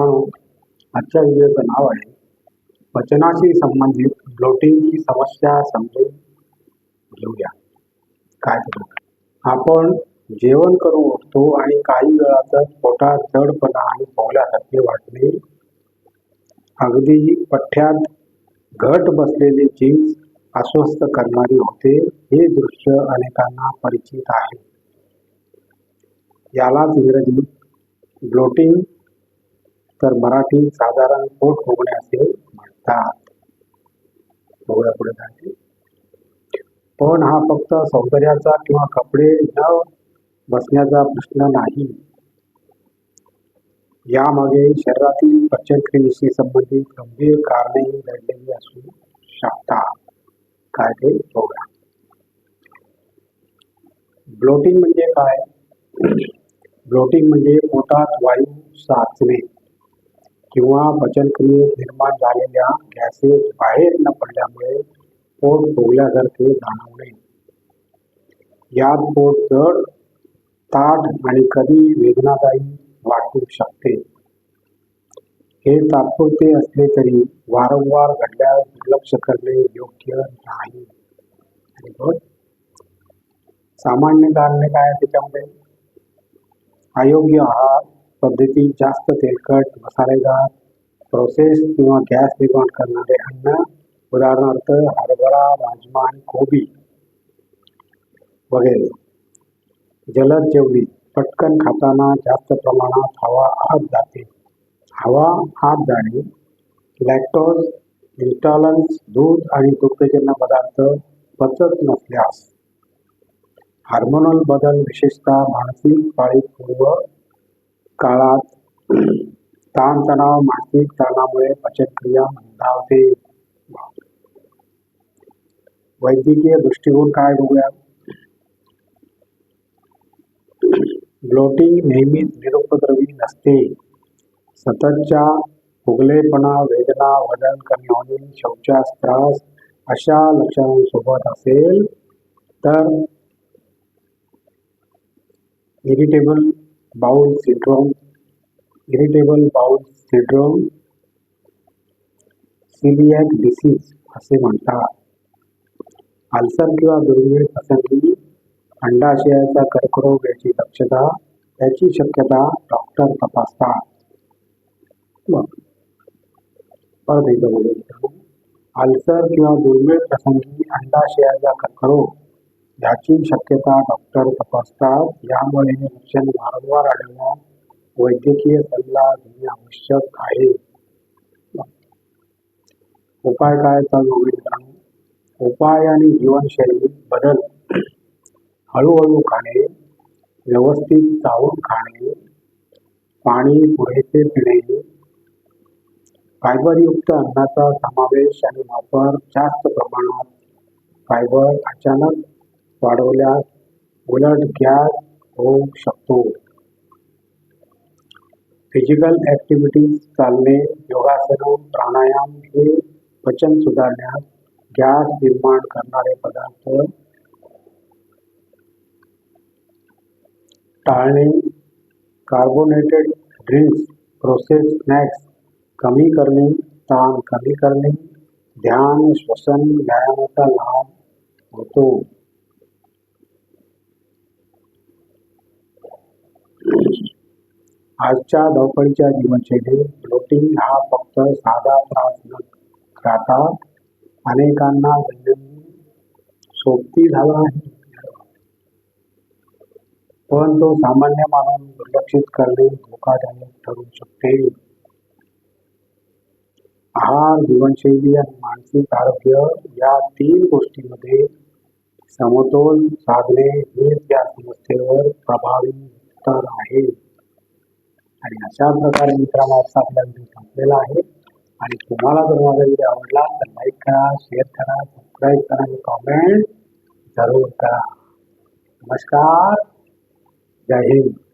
मित्रांनो आजच्या व्हिडिओचं नाव आहे पचनाशी संबंधित ब्लोटिंगची समस्या समजून घेऊया. काय आपण जेवण करून उठतो आणि काही वेळातच पोटात जडपणा आणि पोहल्यासारखे वाटणे अगदी पठ्यात घट बसलेले जीन्स अस्वस्थ करणारी होते हे दृश्य अनेकांना परिचित आहे. यालाच इंग्रजीत ब्लोटिंग तर मराठी साधारण पोट फुगणे असे म्हणतात. बघूया पुढे जाते पण हा फक्त सौंदर्याचा किंवा कपडे न बसण्याचा प्रश्न नाही. यामागे शरीरातील पचनक्रियेशी संबंधित गंभीर कारणे घडलेली असू शकतात. काय ते बघूया. ब्लोटिंग म्हणजे काय? ब्लोटिंग म्हणजे पोटात वायू साचणे. किंवा पचनक्रियेत निर्माण झालेल्या गॅसेस बाहेर न पडल्यामुळे पोट फुगल्यासारखे जाणवणे. यात पोट जड ताट आणि कधी वेदनादायी वाटू शकते. हे तात्पुरते असले तरी वारंवार घडल्यास दुर्लक्ष करणे योग्य नाही. सामान्य कारणे काय त्याच्यामध्ये? अयोग्य आहार पद्धती जास्त तेलकट मसालेदार प्रोसेस किंवा गॅस निर्माण करणारे अन्न उदाहरणार्थ हरभरा राजमा आणि कोबी वगैरे. जलद जेवणी पटकन खाताना जास्त प्रमाणात हवा आत जाते. हवा आत जाणे लॅक्टोज इंटॉलन्स दूध आणि दुग्धजन्य पदार्थ पचत नसल्यास. हार्मोनल बदल विशेषतः मानसिक पाळीपूर्व काळात ताणतणाव मानसिक ताणामुळे पचनक्रिया मंदावते. वैद्यकीय दृष्टिकोन काय बघूया ब्लोटिंग नेहमीच निरुपद्रवी नसते. सततच्या फुगलेपणा वेदना वजन कमी होणे शौचास त्रास अशा लक्षणांसोबत असेल तर irritable bowel syndrome, irritable bowel syndrome, celiac disease असे म्हणतात. अल्सर किंवा दुर्मिळ प्रसंगी अंडाशयाचा कर्करोग याची दक्षता याची शक्यता डॉक्टर तपासतात. परत एकदा बोलू. अल्सर किंवा दुर्मिळ प्रसंगी अंडाशयाचा कर्करोग याची शक्यता डॉक्टर तपासतात. यामुळे हे लक्षण वारंवार आढळल्यास वैद्यकीय सल्ला घेणे आवश्यक आहे. उपाय काय तर बघूया मित्रांनो? उपाय आणि जीवनशैली बदल. हळूहळू खाणे व्यवस्थित चावून खाणे पाणी पुरेसे पिणे फायबरयुक्त अन्नाचा समावेश आणि वापर जास्त प्रमाणात फायबर अचानक वाढवल्यास उलट गॅस होऊ शकतो फ़िज़िकल ॲक्टिव्हिटीज चालणे, योगासन, प्राणायाम, हे पचन सुधारण्यास गॅस निर्माण करणारे पदार्थ टाळणे कार्बोनेटेड ड्रिंक्स प्रोसेस स्नॅक्स कमी करणे, ताण कमी करणे, ध्यान, श्वसन, व्यायामाचा लाभ होतो. आजच्या धावपळीच्या जीवनशैलीत ब्लोटिंग हा फक्त साधा त्रास न राहता अनेकांना दैनंदिन सोबती झाला आहे. पण तो सामान्य मानून दुर्लक्षित करणे धोकादायक ठरू शकते. आहार जीवनशैली आणि मानसिक आरोग्य या तीन गोष्टीमध्ये समतोल साधणे हेच या समस्येवर प्रभावी उत्तर आहे. आणि अशा प्रकारे मित्रांनो आजचा आपला व्हिडिओ संपलेला आहे. आणि तुम्हाला जर माझा व्हिडिओ आवडला तर लाईक करा शेअर करा सबस्क्राईब करा आणि कॉमेंट जरूर करा. नमस्कार. जय हिंद.